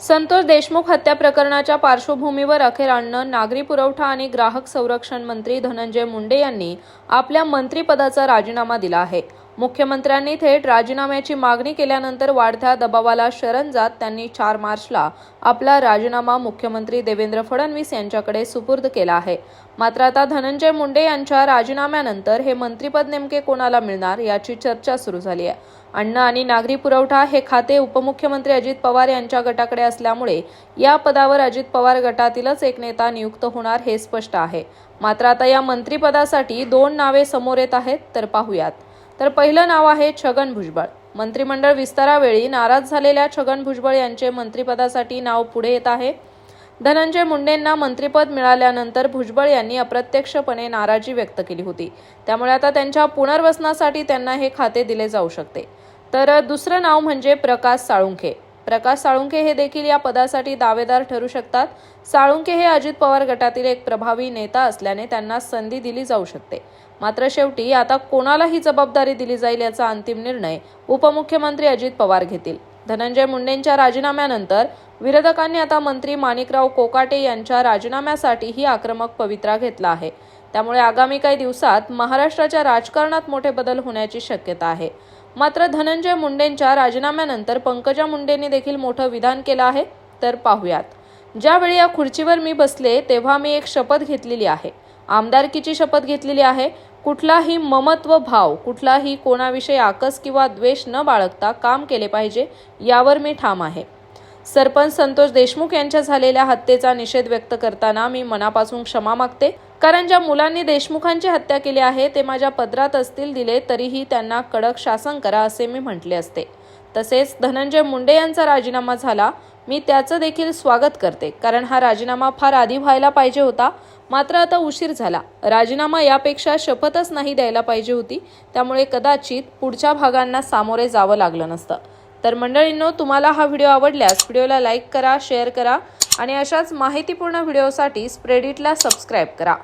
संतोष देशमुख हत्या प्रकरणाच्या पार्श्वभूमीवर अखेर अन्न नागरी पुरवठा आणि ग्राहक संरक्षण मंत्री धनंजय मुंडे यांनी आपल्या मंत्रिपदाचा राजीनामा दिला आहे. मुख्यमंत्र्यांनी थेट राजीनाम्याची मागणी केल्यानंतर वाढत्या दबावाला शरण जात त्यांनी चार मार्चला आपला राजीनामा मुख्यमंत्री देवेंद्र फडणवीस यांच्याकडे सुपूर्द केला आहे. मात्र आता धनंजय मुंडे यांच्या राजीनाम्यानंतर हे मंत्रिपद नेमके कोणाला मिळणार याची चर्चा सुरू झाली आहे. अन्न आणि नागरी पुरवठा हे खाते उपमुख्यमंत्री अजित पवार यांच्या गटाकडे असल्यामुळे या पदावर अजित पवार गटातीलच एक नेता नियुक्त होणार हे स्पष्ट आहे. मात्र आता या मंत्रिपदासाठी दोन नावे समोर येत आहेत तर पाहूयात. तर पहिलं नाव आहे छगन भुजबळ. मंत्रिमंडळ विस्तारावेळी नाराज झालेल्या छगन भुजबळ यांचे मंत्रिपदासाठी नाव पुढे येत आहे. धनंजय मुंडेंना मंत्रिपद मिळाल्यानंतर भुजबळ यांनी अप्रत्यक्षपणे नाराजी व्यक्त केली होती. त्यामुळे आता त्यांच्या पुनर्वसनासाठी त्यांना हे खाते दिले जाऊ शकते. तर दुसरं नाव म्हणजे प्रकाश साळुंखे. प्रकाश साळुंखे हे देखील या पदासाठी दावेदार ठरू शकतात. साळुंखे हे अजित पवार गटातील एक प्रभावी नेता असल्याने त्यांना संधी दिली जाऊ शकते. मात्र शेवटी आता कोणाला ही जबाबदारी दिली जाईल याचा अंतिम निर्णय उपमुख्यमंत्री अजित पवार घेतील. धनंजय मुंडेंच्या राजीनाम्यानंतर विरोधकांनी आता मंत्री माणिकराव कोकाटे यांच्या राजीनाम्यासाठीही आक्रमक पवित्रा घेतला आहे. त्यामुळे आगामी काही दिवसात महाराष्ट्राच्या राजकारणात मोठे बदल होण्याची शक्यता आहे. मात्र धनंजय मुंडेंच्या राजीनाम्यानंतर पंकजा मुंडेंनी देखील मोठं विधान केलं आहे तर पाहूयात. ज्यावेळी या खुर्चीवर मी बसले तेव्हा मी एक शपथ घेतलेली आहे. आमदारकीची शपथ घेतलेली आहे. कुठलाही ममत्व भाव कुठलाही कोणाविषयी आकस किंवा द्वेष न बाळगता काम केले पाहिजे यावर मी ठाम आहे. सरपंच संतोष देशमुख यांच्या झालेल्या हत्येचा निषेध व्यक्त करताना मी मनापासून क्षमा मागते. कारण ज्या मुलांनी देशमुखांची हत्या केली आहे ते माझ्या पदरात असतील दिले तरीही त्यांना कडक शासन करा असे मी म्हटले असते. तसेच धनंजय मुंडे यांचा राजीनामा झाला मी त्याचं देखील स्वागत करते. कारण हा राजीनामा फार आधी व्हायला पाहिजे होता मात्र आता उशीर झाला. राजीनामा यापेक्षा शपथच नाही द्यायला पाहिजे होती त्यामुळे कदाचित पुढच्या भागांना सामोरे जावं लागलं नसतं. तर मंडळींनो तुम्हाला हा व्हिडिओ आवडल्यास व्हिडिओला लाईक करा शेअर करा आणि अशाच माहितीपूर्ण व्हिडिओसाठी स्प्रेडिटला सबस्क्राईब करा.